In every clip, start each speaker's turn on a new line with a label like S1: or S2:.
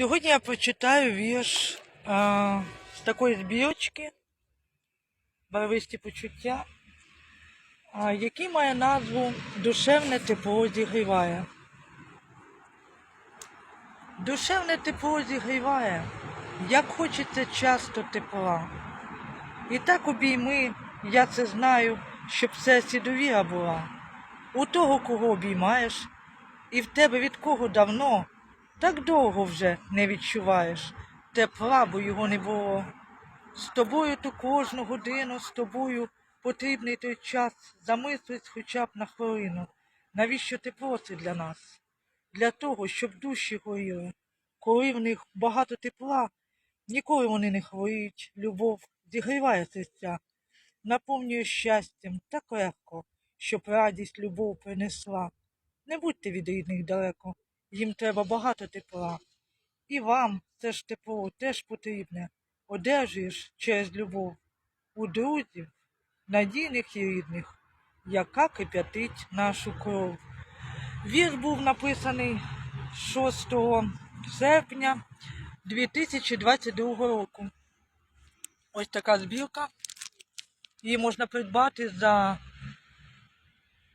S1: Сьогодні я прочитаю вірш а, з такої збірочки Барвисті почуття, а, який має назву Душевне тепло зігріває. Душевне тепло зігріває, як хочеться часто тепла. І так обійми, я це знаю, щоб в серці довіра була. У того, кого обіймаєш, і в тебе від кого давно, так довго вже не відчуваєш тепла, бо його не було. З тобою ту кожну годину, з тобою потрібний той час, замислись хоча б на хвилину. Навіщо тепло це для нас? Для того, щоб душі горіли. Коли в них багато тепла, ніколи вони не хворіють, любов зігріває серця, наповнює щастям так легко, щоб радість любов принесла. Не будьте від рідних далеко, їм треба багато тепла. І вам це ж тепло теж потрібне, одержуєш через любов у друзів, надійних і рідних, яка кип'ятить нашу кров. Вірш був написаний 6 серпня 2022 року. Ось така збірка. Її можна придбати за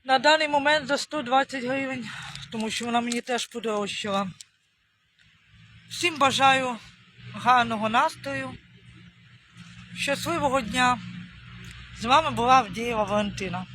S1: на даний момент за 120 гривень, тому що вона мені теж подорожчала. Всім бажаю гарного настрою, щасливого дня. З вами була Авдієва Валентина.